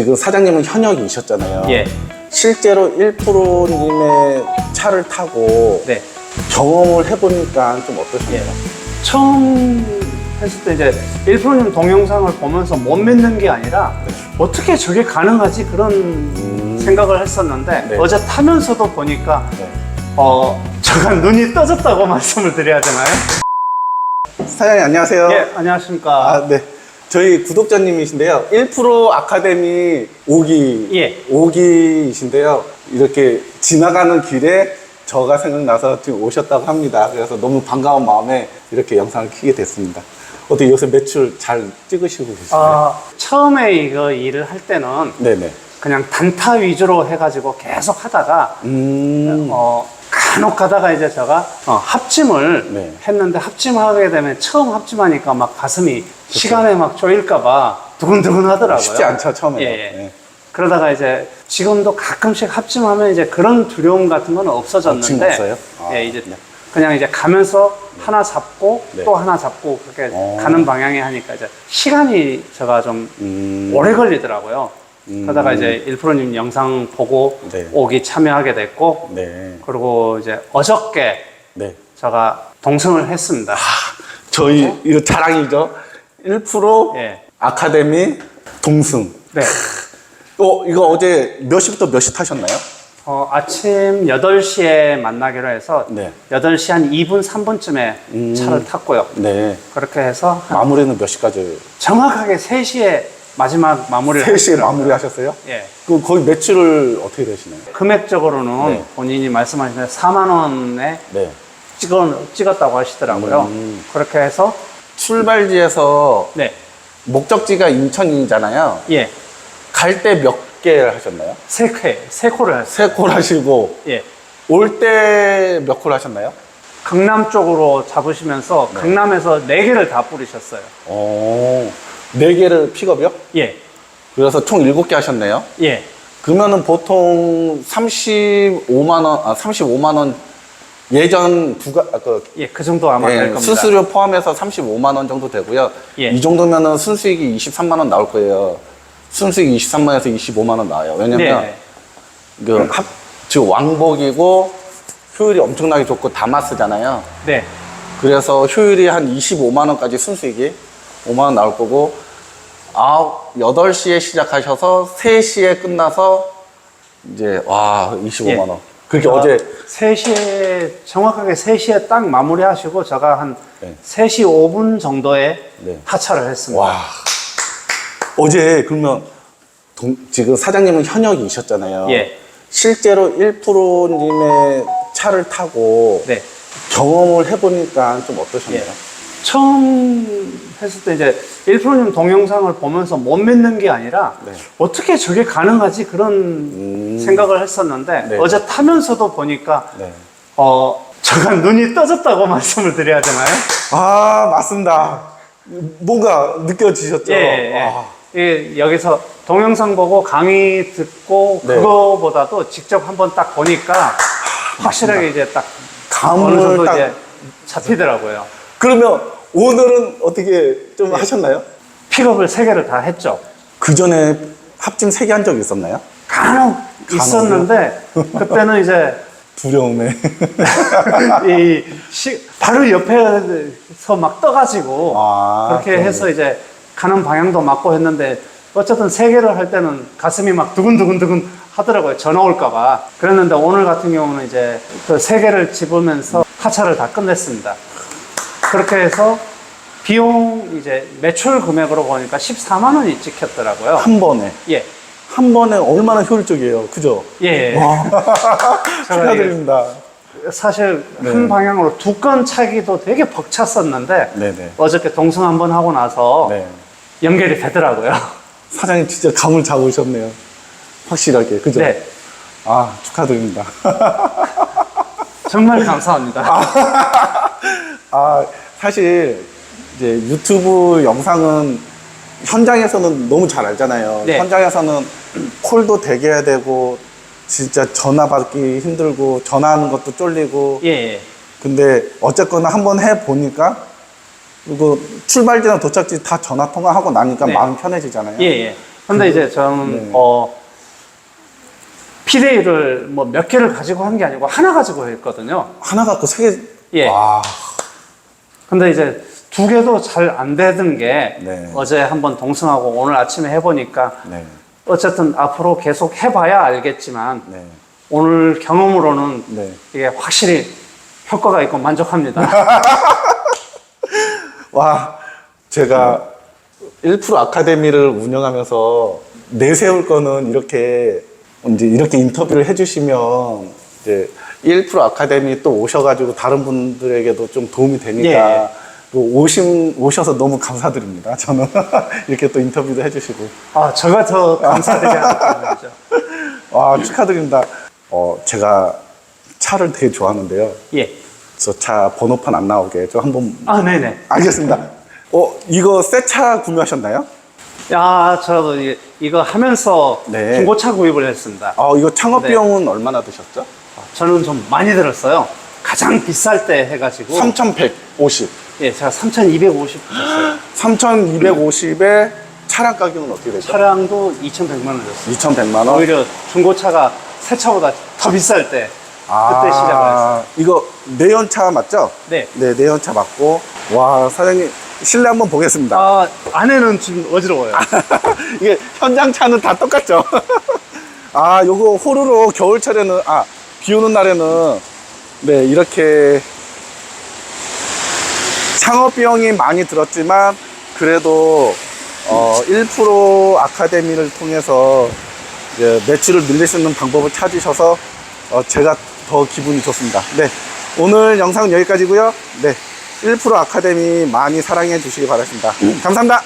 지금 사장님은 현역이셨잖아요. 예. 실제로 1프로님의 차를 타고 네. 경험을 해보니까 좀 어떠셨나요? 처음 했을 때 이제 1프로님 동영상을 보면서 못 믿는 게 아니라 네. 어떻게 저게 가능하지 그런 생각을 했었는데 음. 네. 어제 타면서도 보니까 네. 어 제가 눈이 떠졌다고 말씀을 드려야 되나요? 사장님 안녕하세요. 예 안녕하십니까. 아, 네. 저희 구독자님이신데요. 1프로 아카데미 5기, 예. 5기이신데요. 이렇게 지나가는 길에 저가 생각나서 지금 오셨다고 합니다. 그래서 너무 반가운 마음에 이렇게 영상을 키게 됐습니다. 어떻게 요새 매출 잘 찍으시고 계시나요? 아, 처음에 이거 일을 할 때는 네네. 그냥 단타 위주로 해가지고 계속 하다가 음. 어, 간혹 가다가 이제 제가 어, 합침을 네. 했는데 합침하게 되면 처음 합침하니까 막 가슴이 시간에 막 조일까봐 두근두근 하더라고요. 쉽지 않죠, 처음에. 예, 예. 네. 그러다가 이제 지금도 가끔씩 합침하면 이제 그런 두려움 같은 건 없어졌는데 없어요? 아, 예, 이제 네. 그냥 이제 가면서 하나 잡고 네. 또 하나 잡고 그렇게 어. 가는 방향에 하니까 이제 시간이 제가 좀 음. 오래 걸리더라고요. 음. 그러다가 이제 일프로님 영상 보고 네. 오기 참여하게 됐고 네. 그리고 이제 어저께 네. 제가 동승을 했습니다. 저희, 이거 자랑이죠. 1프로 예. 아카데미 동승. 네. 어, 이거 어제 몇 시부터 몇 시 타셨나요? 어, 아침 8시에 만나기로 해서 네. 8시 한 2분, 3분쯤에 음. 차를 탔고요. 네. 그렇게 해서 한 마무리는 몇 시까지? 정확하게 3시에 마지막 마무리를 3시에 했더라고요. 마무리 하셨어요? 예. 그 거의 매출을 어떻게 되시나요? 금액적으로는 네. 본인이 말씀하신 대로 4만 원에 네. 찍어, 찍었다고 하시더라고요. 음. 그렇게 해서 출발지에서 네. 목적지가 인천이잖아요. 예. 갈 때 몇 개를 하셨나요? 세 회, 세 콜을 했어요. 세콜 하시고 예. 올 때 몇 콜 하셨나요? 강남 쪽으로 잡으시면서 네. 강남에서 네 개를 다 뿌리셨어요. 어, 네 개를 픽업이요? 예. 그래서 총 일곱 개 하셨네요. 예. 그러면은 보통 35만 원, 아 35만 원 예전 부가 아, 그 예, 그 정도 아마 예, 될 겁니다. 수수료 포함해서 35만 원 정도 되고요. 예. 이 정도면은 순수익이 23만 원 나올 거예요. 순수익 23만에서 25만 원 나와요. 왜냐면 네. 그 합, 지금 왕복이고 효율이 엄청나게 좋고 다마스잖아요. 네. 그래서 효율이 한 25만 원까지 순수익이 5만 원 나올 거고 아홉 8시에 시작하셔서 3시에 끝나서 이제 와 25만 예. 원. 그게 어제 3시에, 정확하게 3시에 딱 마무리 하시고 제가 한 네. 3시 5분 정도에 네. 하차를 했습니다. 와. 어제 그러면 동- 지금 사장님은 현역이셨잖아요. 예. 실제로 1프로님의 차를 타고 네. 경험을 해보니까 좀 어떠셨나요? 예. 처음 했을 때 이제 1프로님 동영상을 보면서 못 믿는 게 아니라 네. 어떻게 저게 가능하지 그런 음. 생각을 했었는데 네. 어제 타면서도 보니까 네. 어 제가 눈이 떠졌다고 말씀을 드려야 되나요? 아, 맞습니다. 뭔가 느껴지셨죠? 예, 예, 예. 아, 예, 여기서 동영상 보고 강의 듣고 네. 그거보다도 직접 한번 딱 보니까 확실하게 이제 딱 어느 감을 정도 딱. 이제 잡히더라고요. 그러면 오늘은 어떻게 좀 하셨나요? 픽업을 세 개를 다 했죠. 그 전에 합진 세개 한 적 있었나요? 간혹 있었는데 그때는 이제 두려움에. 이 시, 바로 옆에서 막 떠가지고 아, 그렇게 그러네. 해서 이제 가는 방향도 맞고 했는데 어쨌든 세 개를 할 때는 가슴이 막 두근두근두근 하더라고요. 전화 올까봐. 그랬는데 오늘 같은 경우는 이제 그세 개를 집으면서 하차를 다 끝냈습니다. 그렇게 해서 비용 이제 매출 금액으로 보니까 14만 원이 찍혔더라고요. 한 번에. 예. 한 번에 얼마나 효율적이에요. 그죠? 예. 와. 제가 축하드립니다. 사실 네. 큰 방향으로 두 건 차기도 되게 벅찼었는데 네네. 어저께 동승 한 번 하고 나서 네. 연결이 되더라고요. 사장님 진짜 감을 잡으셨네요. 확실하게. 그죠? 네. 아, 축하드립니다. 정말 감사합니다. 아, 사실 이제 유튜브 영상은 현장에서는 너무 잘 알잖아요. 네. 현장에서는 콜도 되게 해야 되고 진짜 전화 받기 힘들고 전화하는 것도 쫄리고 예, 예. 근데 어쨌거나 한번 해 보니까 그리고 출발지나 도착지 다 전화 통화하고 나니까 네. 마음 편해지잖아요. 예, 예. 근데 이제 저는 네. 어 피데이를 뭐 몇 개를 가지고 한 게 아니고 하나 가지고 했거든요. 하나 갖고 세 개. 예. 와. 근데 이제 두 개도 잘 안 되던 게 네. 어제 한번 동승하고 오늘 아침에 해보니까 네. 어쨌든 앞으로 계속 해봐야 알겠지만 네. 오늘 경험으로는 네. 이게 확실히 효과가 있고 만족합니다. 와, 제가 1% 아카데미를 운영하면서 내세울 거는 이렇게 이제 이렇게 인터뷰를 해주시면 이제 1% 아카데미 또 오셔가지고 다른 분들에게도 좀 도움이 되니까 예. 또 오신 오셔서 너무 감사드립니다. 저는 이렇게 또 인터뷰도 해주시고 아, 제가 더 감사드리지 않을까 죠와 축하드립니다. 어 제가 차를 되게 좋아하는데요. 예. 저 차 번호판 안 나오게 좀 한번 아, 네네. 알겠습니다. 어 이거 새 차 구매하셨나요? 야, 저도 이- 이거 하면서 네. 중고차 구입을 했습니다. 어, 이거 창업 네. 비용은 얼마나 드셨죠? 저는 좀 많이 들었어요. 가장 비쌀 때 해가지고. 3,150. 예, 제가 3,250 줬어요. 3,250에 차량 가격은 어떻게 되죠? 차량도 2,100만 원 줬어요. 2,100만 원. 오히려 중고차가 새 차보다 더 비쌀 때 그때 시작을 했어요. 이거 내연차 맞죠? 네. 네, 내연차 맞고. 와, 사장님 실내 한번 보겠습니다. 아, 안에는 좀 어지러워요. 이게 현장 차는 다 똑같죠? 아, 요거 호루로 겨울철에는 아, 비 오는 날에는 네, 이렇게 창업 비용이 많이 들었지만 그래도 어, 1% 아카데미를 통해서 이제 매출을 늘릴 수 있는 방법을 찾으셔서 어, 제가 더 기분이 좋습니다. 네. 오늘 영상은 여기까지고요. 네. 1% 아카데미 많이 사랑해 주시기 바랍니다. 감사합니다.